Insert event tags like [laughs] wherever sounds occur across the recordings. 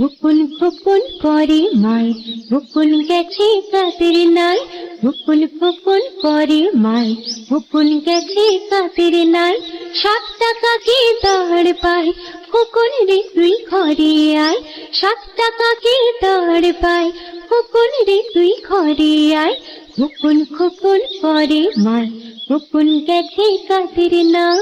হুকুন হুকুন করে মাই। হুকুন গেছে কাদের নাই? হুকুন হুকুন করে মাই। হুকুন গেছে কাদের নাই? সাত টাকা কি দাঁড় পাই হুকুন রে তুই ঘরে আয়। সাত টাকা কি দাঁড় পাই হুকুন রে তুই ঘরে আয়। হুকুন খুকুন করে মাই। হুকুন গেছে কাদের নাই?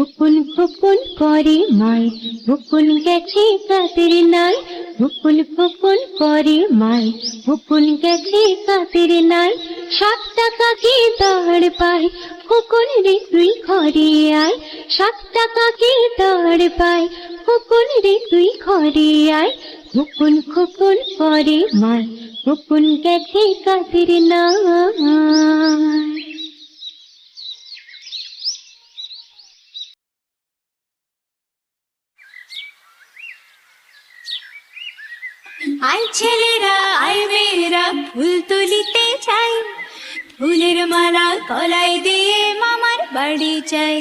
হুকুন হুকুন করে মাই হুকুন গেছে কাদের নাই? হুকুন হুকুন করে মাই হুকুন গেছে কাদের নাই? সাত টাকা কি দাঁড় পাই? হুকুন রে তুই ঘরে আয়। সাত টাকা কি দাঁড় পাই? হুকুন রে তুই ঘরে আয়। হুকুন খুকুন করে মাই হুকুন গেছে কাদের নাই? আই ছেলেরা আই মেয়েরা, ফুল তুলিতে চাই। ফুলের মালা কলাই দিয়ে মামার বাড়ি চাই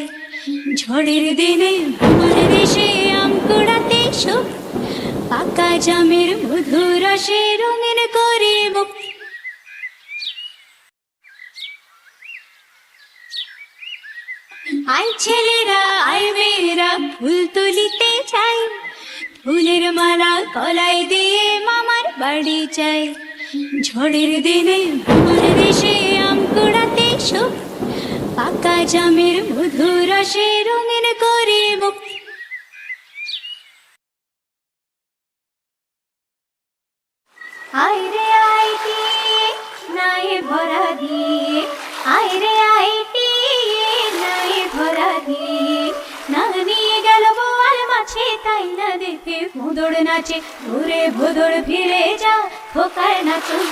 ঝড়ের দিনে ভ্রমণ দেশে আম কুড়াতে সুখ পাকা জামের মধুর রসে রঙিন করে মুখ। আই ছেলেরা আই মেয়েরা, ফুল তুলিতে চাই। ফুলের মালা কলাই দিয়ে মামার বাড়ি চাই ঝড়ের দিনে ভ্রমণ দেশে আম কুড়াতে পাকা জামের মধুর রসে রঙিন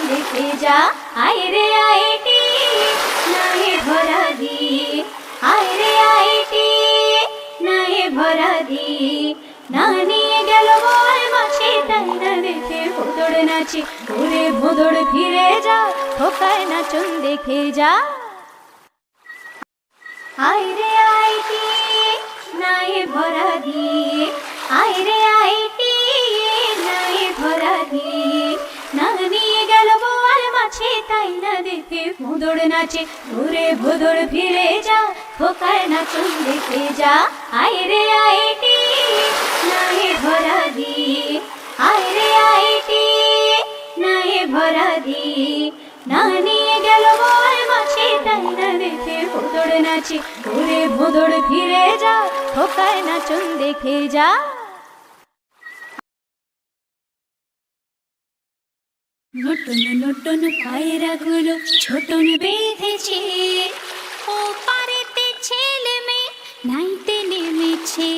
দেখে যা। আইরে আইটি নাই ভরা দিয়ে আইরে আইটি নাই ভরা দিয়ে না নিয়ে গেল বল মাছে তাই না দেখে ভোদর নাচে। ঘুরে ভোদর ফিরে যা, খোকার নাচন দেখে যা। আইরে আইটি নাই ভরা দিয়ে আইরে আইটি নাই ভরা গেল মাছে তাই না দেখে ভোদর নাচে। ঘুরে ভোদর ফিরে যা খোকার নাচন দেখে যা। আয় আইরে আইটি নাই ভরা দিয়ে। আইরে আইটি নাই ভরা দি না নিয়ে গেল বল মাছে, তাই না দেখে ভোদর নাচে। ঘুরে ভোদর ফিরে যা খোকার নাচন দেখে যা। নটন নটন পায়রা গুলো ছোটন বেঁধেছে। ও পারেতে ছেলে মেয়ে নাইতে নেমেছে।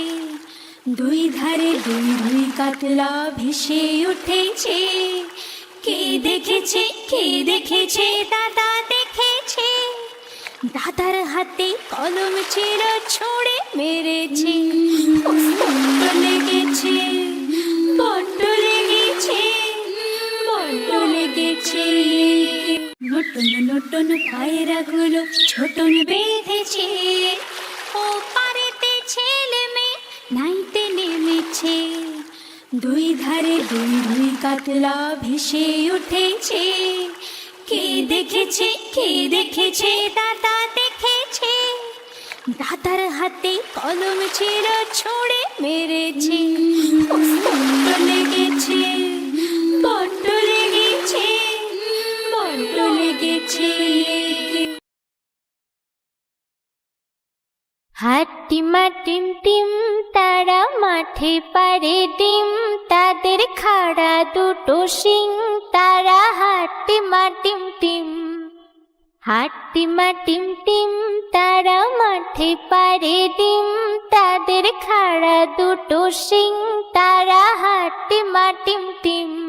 দুই ধারে দুই দুই কাতলা ভেসে উঠেছে। কে দেখেছে কে দেখেছে, দাদা দেখেছে। দাদার হাতে কলম ছিল ছুঁড়ে মেরেছে। লেগেছে, বড্ড বড্ড নতুন নতুন পায়রা গুলো ছোটন বেঁধেছে। ও পারেতে ছেলে মেয়ে নাইতে নেমেছে। দুই ধারে দুই দুই কাতলা ভেসে উঠেছে। কে দেখেছে কে দেখেছে দাদা দেখেছে। দাদার হাতে কলম ছিল ছুঁড়ে মেরেছে। লেগেছে। হাটিমা টিম টিম, তারা মাঠে পারে ডিম। তাদের খাড়া দুটো শিং, তারা হাটিমা টিম টিম। হাটিমা টিম টিম, তারা মাঠে পারে ডিম। তাদের খাড়া দুটো শিং, তারা হাটিমা টিম টিম।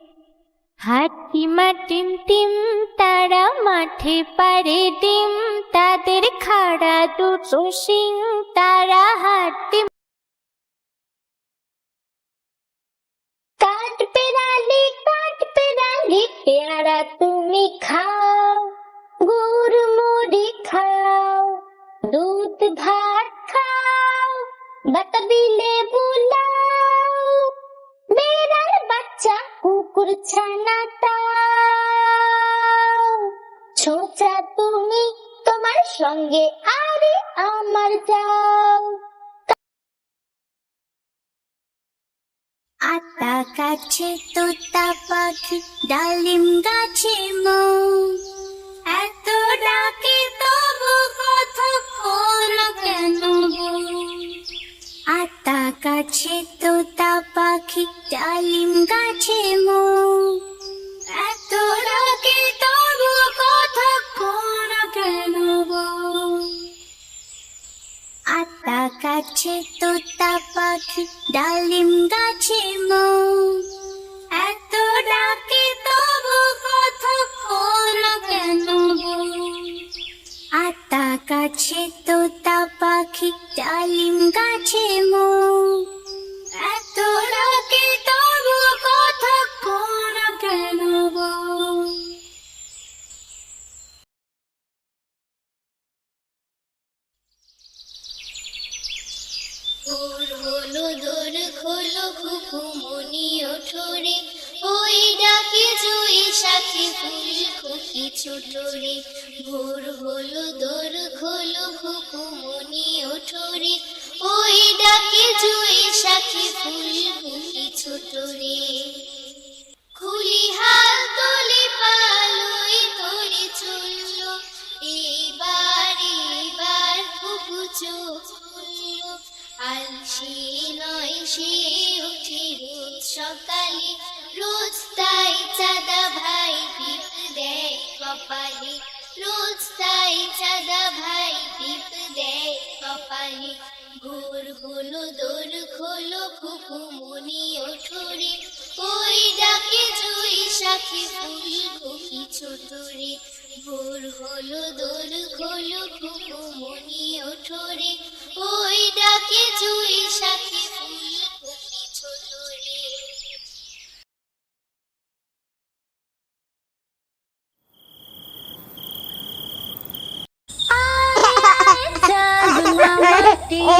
হাট্টিমা টিম টিম তারা মাঠে পারে ডিম। তাদের খাড়া দুটো সিং তারা হাট্টি কাঠ পেরালি কাঠ পেরালি, পেয়ারা তুমি খাও, গুড় মুড়ি খাও, দুধ ভাত খাও, বাতাবি লেবু লাও। কুকুর ছানা তুমি তোমার সঙ্গে আরে আমার যাও। আতা গাছে, তোতা পাখি, ডালিম গাছে মৌ। এত ডাকে তবু কতক্ষণ কেন বউ? গাছে তোতা পাখি, ডালিম গাছে মৌ এত ডাকে তবু কতক্ষণ কেন বউ? আতা গাছে তোতা পাখি, ডালিম গাছে মৌ এত ডাকে তবু কতক্ষণ কেন বউ? আতা কাছে তোতা ডালিম গাছে মৌ এত ডাকে তবু কতক্ষণ কেন বউ? ভোর হলো, দোর খোলো খুকুমনি ওঠরে ওই ডাকে জুই সাথে ফুল খুশি ছোটরে। ভোর হলো, দোর খোলো হুকুমনি ওঠরে। ওই ডাকে জুই সাথে ফুল খুশি ছোটরে। খোলো খুকু মনি ওঠরে ওই ডাকে জুই সাথে ফুল খুকি ছোটরে ভোর হলো দোর খোলো খুকু মনি ওঠরে ওই ডাকে জুই সাথে ফুল খুকি ছোটরে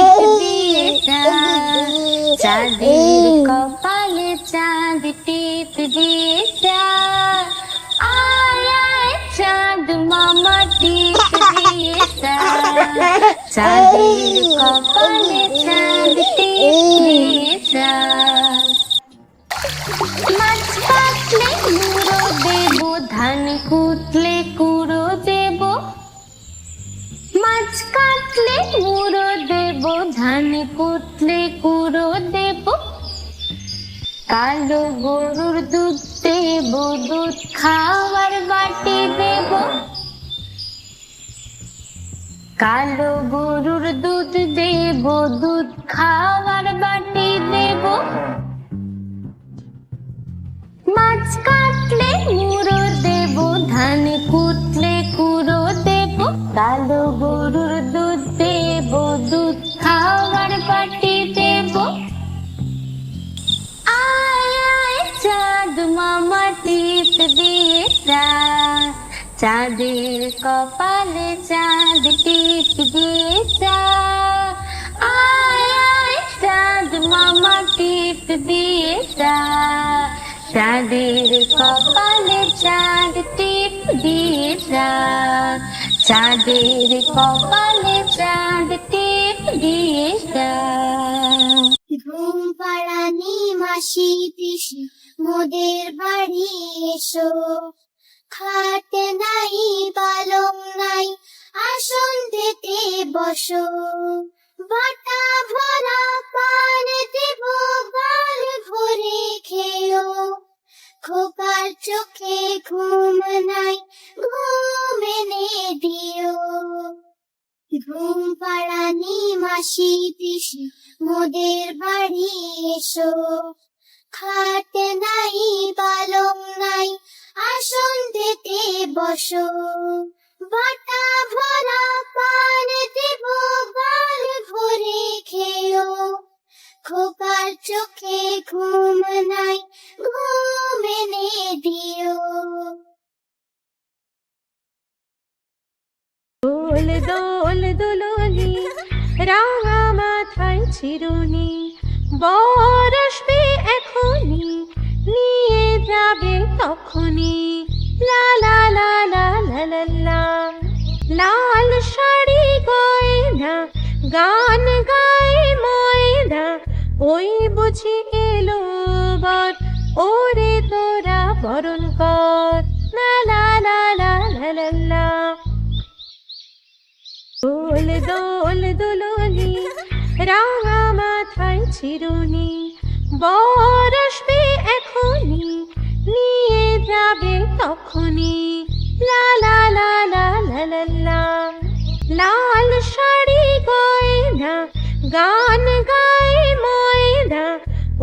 [laughs] চাঁদের কপালে চাঁদ টিপ দিয়ে যা আয় চাঁদ মামা টিপ দিয়ে যা চাঁদের কপালে চাঁদ টিপ দিয়ে যা মাছ কাটলে মুড়ো দেব ধান কুটলে কুড়ো মাছ কাটলে মুড়ো দেব, ধান কুটলে কুড়ো দেব। কালো গরুর দুধ দেব, দুধ খাওয়ার বাটি দেব। কালো গরুর দুধ দেব, দুধ খাওয়ার বাটি দেব। মাছ কাটলে মুড়ো দেব, ধান কুটলে কুড়ো কালো গরুর দুধ দেব, দুধ খাওয়ার বাটি দেব। আয় চাঁদ মামা টিপ দিয়ে চাঁদের কপালে চাঁদ টিপ দিয়ে যা আয় চাঁদ মামা টিপ দিয়ে চাঁদের কপালে চাঁদ টিপ দিয়ে যা চাঁদের কপালে চাঁদ টিপ দিয়ে ঘুম পাড়ানি মাসি পিসি মোদের বাড়ি এসো। খাটে নাই, পালং নাই, আসন পেতে বসো। বাটা ভরা পান দেব গাল ভরে খেও। খোকার চোখে ঘুম নাই ঘুম এনে দিও। ঘুম পাড়ানি মাসি পিসি, মোদের বাড়ি এসো। খাট নাই, পালং নাই, আসন পেতে বসো। বাটা ভরা পান দেব, গাল ভরে খেও। খোকার চোখে ঘুম নাই রাঙা মাথায় চিরুনি বর এখনি নিয়ে যাবে তখনই লা লা লা লা লা লা লা লাল শাড়ি গয়না গান গায় ময়না ওই বুঝি এলো বর ওরে তোরা বরণ কর লা লা লা লা লা লা দোল দোল দোলনি রাঙা মাথায় চিরুনি বর এখনি নিয়ে যাবে তখনি লা লা লা লা লা লা লাল শাড়ি গয়না গান গায় ময়না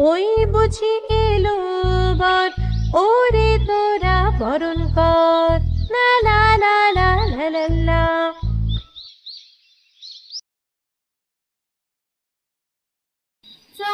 ওই বুঝি এলো বর ওরে তোরা বরণ কর লা লা লা লা লা লা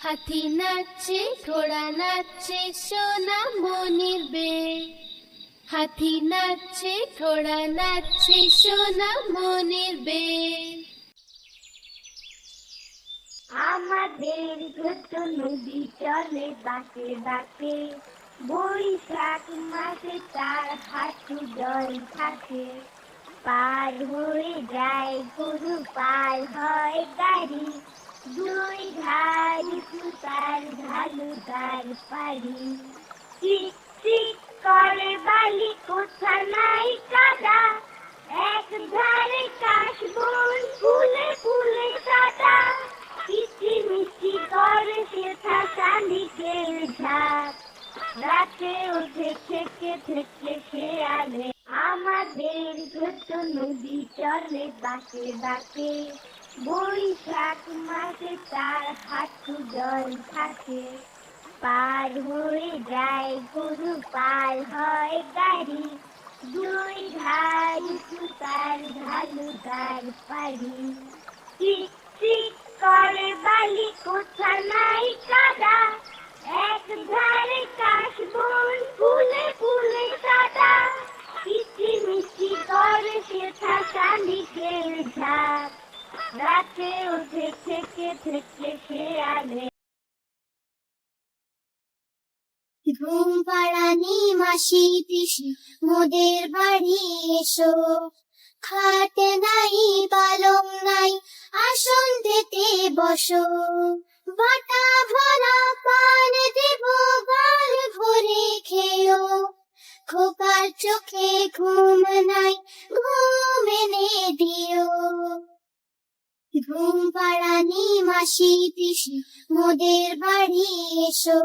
হাতি নাচছে ঘোড়া নাচছে সোনা মনির বে হাতি নাচছে ঘোড়া নাচছে সোনা মনির বে আমাদের ছোট নদী চলে বাঁকে বাঁকে, বৈশাখ মাসে তার হাঁটু জল থাকে। পার হয়ে যায়, গরু পার হয় গাড়ি দুই ধার তার ঢালু তার পারি চিক চিক করে বালি, কোথা নাই কাদা। এক ধারে কাশবন, ফুলে ফুলে সাদা। মিষ্টি মিষ্টি করে সেথা শালিকের ঝাঁক। রাতে উঠে থেকে থেকে আলে। আমাদের ছোট নদী চলে বাঁকে বাঁকে। বৈশাখ মাসে তার হাঁটু জল থাকে। পার হয়ে যায়, গরু পার হয় গাড়ি। দুই ধার তার ঢালু তার পারি চিক করে বালি কোথা নাই কাদা। এক ধারে কাশবন ফুলে ফুলে সাদা। মিষ্টি করে রাতে উঠে থেকে থেকে আলে ঘুম পাড়ানি মাসি পিসি, মোদের বাড়ি এসো। খাট নাই, পালং নাই, আসন পেতে বসো। বাটা ভরা পান দেব গাল ভরে খেও। খোকার চোখে ঘুম নাই, ঘুম এনে দিও। ঘুম পাড়ানি মাসি পিসি মোদের বাড়ি এসো।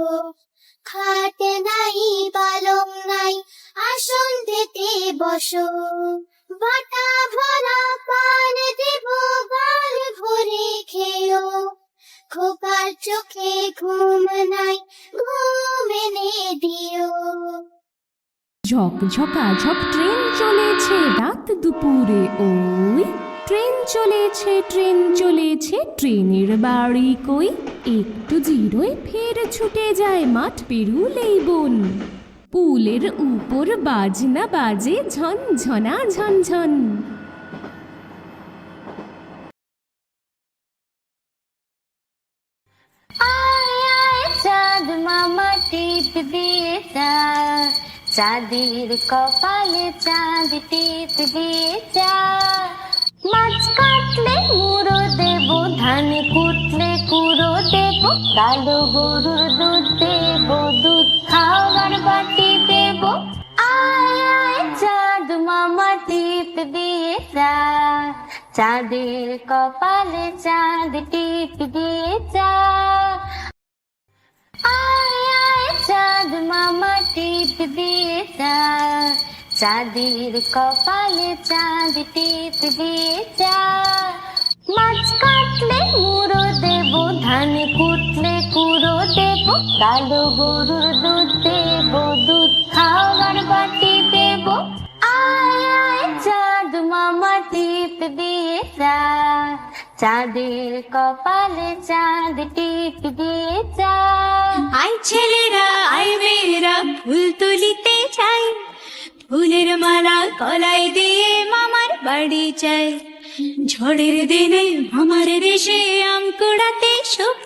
খাট নাই, পালং নাই, আসন পেতে বসো। বাটা ভরা পান দেব, গাল ভরে খেও খোকার চোখে ঘুম নাই, ঘুম এনে দিও। ঝকঝকা ঝক ট্রেন চলেছে, রাত দুপুরে, ওই ট্রেন চলেছে ট্রেন চলেছে, ট্রেনের বাড়ি কই? একটু জিরোয় ফের ছুটে যায় মাঠ পেরুলেই বন। পুলের উপর বাজনা বাজে ঝনঝনা ঝনঝন। চাঁদের কপালে চাঁদ টিপ দিয়ে চা মাছ কাটলে মুড়ো দেব, ধান কুটলে কুড়ো দেব কালো গরুর দুধ দেব, দুধ খাওয়ার বাটি দেব। চাঁদ মামা টিপ দিয়ে যা। চাঁদের কপালে চাঁদ টিপ দিয়ে যা। চাঁদ মামা টিপ দিয়ে যা। চাঁদের কপালে চাঁদ টিপ দিয়ে যা মাছ কাটলে মুড়ো দেব, ধান কুটলে কুড়ো দেব, কালো গরুর দুধ দেব, দুধ খাওয়ার বাটি দেব। চাঁদ মামা টিপ দিয়ে যা চাঁদের কপালে চাঁদ টিপ দিয়ে যা আই ছেলেরা আই মেয়েরা, ফুল তুলিতে চাই। ফুলের মালা কলাই দিয়ে মামার বাড়ি চাই ঝড়ের দিনে আমার দেশে আম কুড়াতে সুখ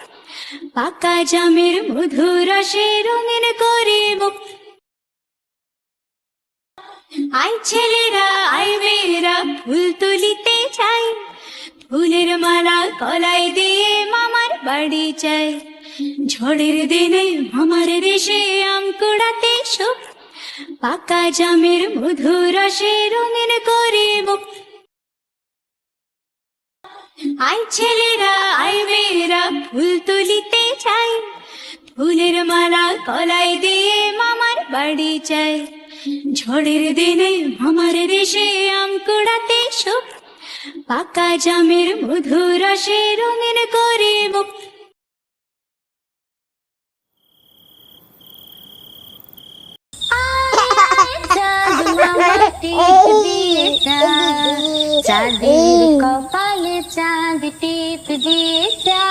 পাকা জামের মধুর রসে রঙিন করে আই ছেলেরা আই মেয়েরা, ফুল তুলিতে চাই। ফুলের মালা কলাই দিয়ে মামার বাড়ি চাই ঝড়ের দিনে আমার দেশে আম কুড়াতে সুখ পাকা জামের মধুর রসে করে মুখ আই ছেলেরা আই মেয়েরা, ফুল তুলিতে চাই। ফুলের মালা কলাই দিয়ে মামার বাড়ি চাই ঝড়ের দিনে আমার দেশে আম কুড়াতে সুখ পাকা জামের মধুর রসে করে মুখ চাঁদ মামা টিপ দিয়ে যা চাঁদের কপালে চাঁদ টিপ দিয়ে যা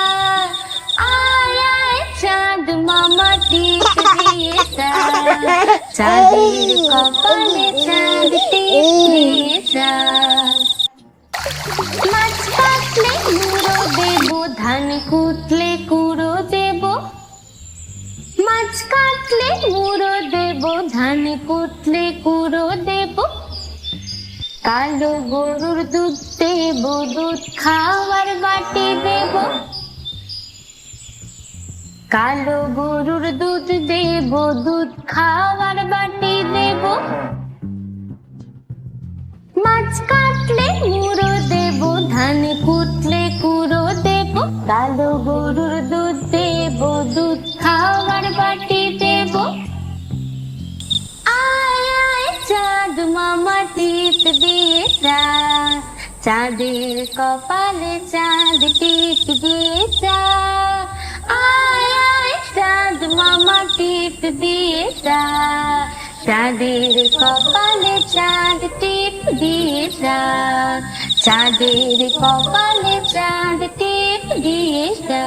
আয় চাঁদ মামা টিপ দিয়ে যা চাঁদের কপালে চাঁদ টিপ দিয়ে মাছ দেব ধান কুটলে কুড়ো মাছ কাটলে মুড়ো দেব, ধান কুটলে কুড়ো দেব। কালো গরুর দুধ দেব, দুধ খাওয়ার বাটি দেব। কালো গরুর দুধ দেব, দুধ খাওয়ার বাটি দেব। মাছ কাটলে মুড়ো দেব, ধান কুটলে কুড়ো দেব। কালো গরুর দুধ দেব, দুধ খাওয়ার বাটি দেব। আয় আয়, চাঁদ মামা টিপ দিয়ে যা চাঁদের কপালে চাঁদ টিপ দিয়ে যা আয় আয়, চাঁদ মামা টিপ দিয়ে যা চাঁদের কপালে চাঁদ টিপ দিয়ে যা চাঁদের কপালে চাঁদ টিপ দিয়ে যা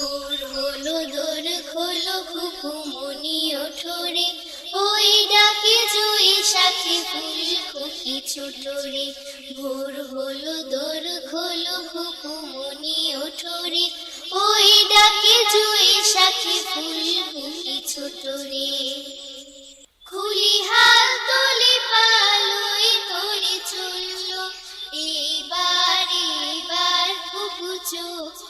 ভোর হলো দোর খোলো খুকুমনি ওই ডাকে জুই সাথে ফুল খুকি ভোর হলো দোর খোলো খুকুমনি ওই ডাকে জুই সাথে ফুল খুকি ছোটরে। খুলি হাল তুলি পালই করে চলল। কুকু চোখ খুললো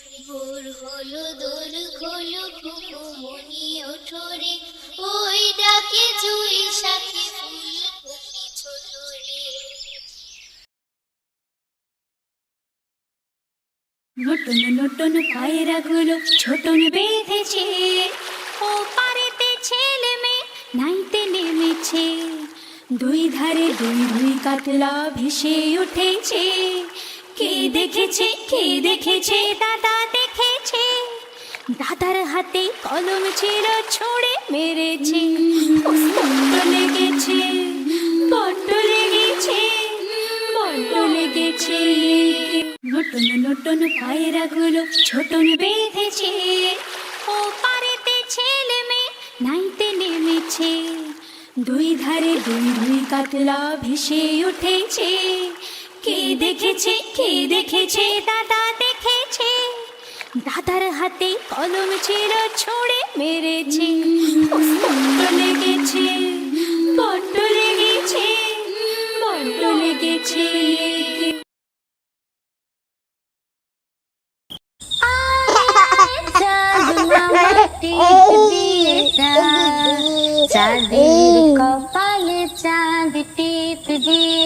ভোর হলো দোর খোলো ওই ডাকে জুই সাথে ছোটরে নতুন নতুন পায়রাগুলো ছোটন বেঁধেছে। ও পারেতে ছেলে মেয়ে নাইতে নেমেছে। দুই ধারে দুই দুই কাতলা ভেসে উঠেছে। কে দেখেছে কে দেখেছে, দাদা দেখেছে? দাদার হাতে কলম ছিল, ছুঁড়ে মেরেছে। বড্ড লেগেছে বড্ড লেগেছে বড্ড লেগেছে। নতুন নতুন পায়রাগুলো ছোটন বেঁধেছে। ও পারেতে ছেলে মেয়ে নাইতে নেমেছে। দুই ধারে দুই দুই কাতলা ভেসে উঠেছে। কে দেখেছে কে দেখেছে? দাদা দেখেছে। দাদার হাতে কলম ছিল ছুঁড়ে মেরেছে। বড্ড লেগেছে বড্ড লেগেছে বড্ড লেগেছে। চাঁদের কপালে চাঁদ টিপ দিয়ে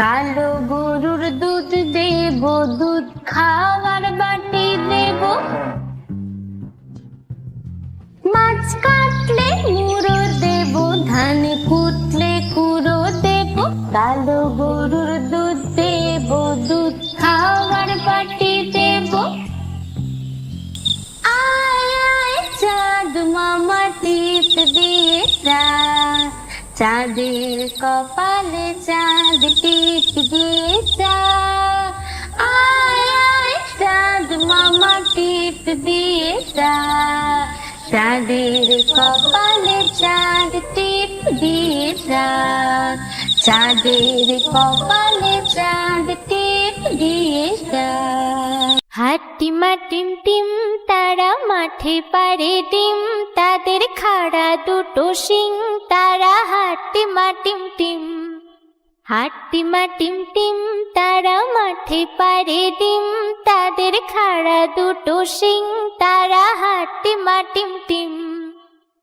কালো গরুর দুধ দেব, দুধ খাওয়ার বাটি দেব। মাছ কাটলে মুড়ো দেব, ধান কুটলে কুড়ো দেব। কালো গরুর দুধ দেব, দুধ খাওয়ার বাটি দেব। আয় আয়, চাঁদ মামা টিপ দিয়ে চাঁদ চাঁদের কপালে চাঁদ টিপ দিয়ে চাঁদ আয় আয়, চাঁদ মামা টিপ দিয়ে চাঁদ চাঁদের কপালে চাঁদ টিপ দিয়ে চাঁদ চাঁদের কপালে চাঁদ টিপ দিয়ে হাট্টিমা টিম টিম, তারা মাঠে পারে ডিম। তাদের খাড়া দুটো শিং, তারা হাট্টিমা টিম টিম। হাট্টিমা টিম টিম, তারা মাঠে পারে ডিম। তাদের খাড়া দুটো শিং, তারা হাট্টিমা টিম টিম।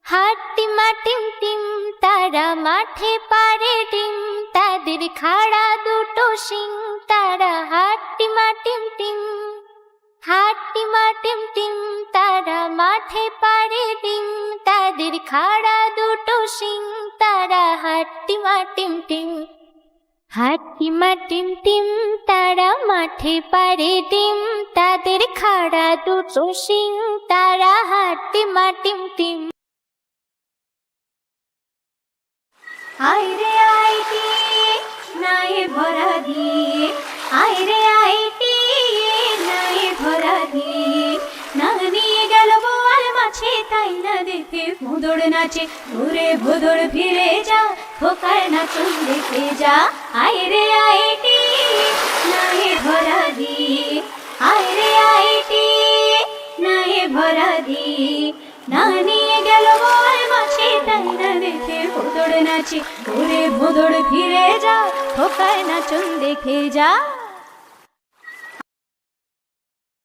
হাট্টিমা টিম টিম, তারা মাঠে পারে ডিম। তাদের খাড়া দুটো শিং, তারা হাট্টিমা টিম টিম। হাট্টিমা টিম টিম তারা মাঠে পারে ডিম। তাদের খাড়া দুটো শিং, তারা হাট্টিমা টিম টিম হাট্টিমা টিম টিম তারা মাঠে পারে ডিম। তাদের খাড়া দুটো শিং, তারা হাট্টিমা টিম টিম আইরে আইটি নাই ভরা দিয়ে। আইরে নাই ধরা দিয়ে নাগ নিয়ে গেল বোয়াল মাছে তাই না দেখে ভোদর নাচে ঘুরে ফিরে যা খোকার নাচন দেখে যা আয় রে আইটি নাহে ভরা দিয়ে আয় রে আইটি নাহে ভরা দিয়ে না নিয়ে গেল বোয়াল মাছে তাই দেখে ভোদর নাচে ঘুরে ফিরে যা খোকার নাচন দেখে যা